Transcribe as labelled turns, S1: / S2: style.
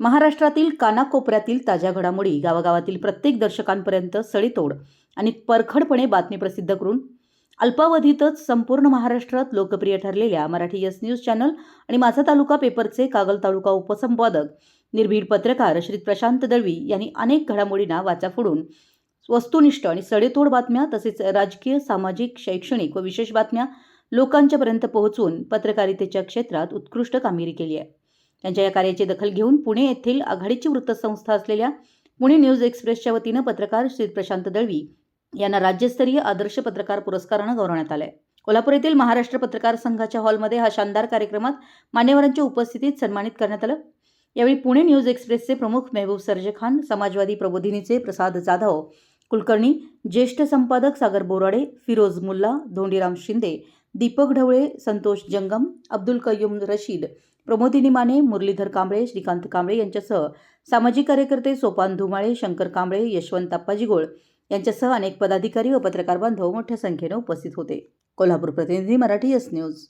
S1: महाराष्ट्रातील कानाकोपऱ्यातील ताज्या घडामोडी गावागावातील प्रत्येक दर्शकांपर्यंत सडेतोड आणि परखडपणे बातमी प्रसिद्ध करून अल्पावधीतच संपूर्ण महाराष्ट्रात लोकप्रिय ठरलेल्या मराठी यस न्यूज चॅनल आणि माझा तालुका पेपरचे कागल तालुका उपसंपादक निर्भीड पत्रकार श्री प्रशांत दळवी यांनी अनेक घडामोडींना वाचा फोडून वस्तुनिष्ठ आणि सडेतोड बातम्या तसेच राजकीय सामाजिक शैक्षणिक व विशेष बातम्या लोकांच्यापर्यंत पोहोचवून पत्रकारितेच्या क्षेत्रात उत्कृष्ट कामगिरी केली आहे. त्यांच्या या कार्याची दखल घेऊन पुणे येथील आघाडीची वृत्तसंस्था असलेल्या पुणे न्यूज एक्सप्रेसच्या वतीनं पत्रकार श्री प्रशांत दळवी यांना राज्यस्तरीय आदर्श पत्रकार पुरस्कारानं गौरवण्यात आलंय. कोल्हापूर येथील महाराष्ट्र पत्रकार संघाच्या हॉलमध्ये हा शानदार कार्यक्रमात मान्यवरांच्या उपस्थितीत सन्मानित करण्यात आलं. यावेळी पुणे न्यूज एक्सप्रेसचे प्रमुख मेहबूब सरजे खान समाजवादी प्रबोधिनीचे प्रसाद जाधव कुलकर्णी ज्येष्ठ संपादक सागर बोराडे फिरोज मुल्ला धोंडीराम शिंदे दीपक ढवळे संतोष जंगम अब्दुल कय्यूम रशीद प्रमोदिनी माने मुरलीधर कांबळे श्रीकांत कांबळे यांच्यासह सामाजिक कार्यकर्ते सोपान धुमाळे शंकर कांबळे यशवंत अप्पाजी गोळ यांच्यासह अनेक पदाधिकारी व पत्रकार बांधव मोठ्या संख्येनं उपस्थित होते. कोल्हापूर प्रतिनिधी मराठी एस न्यूज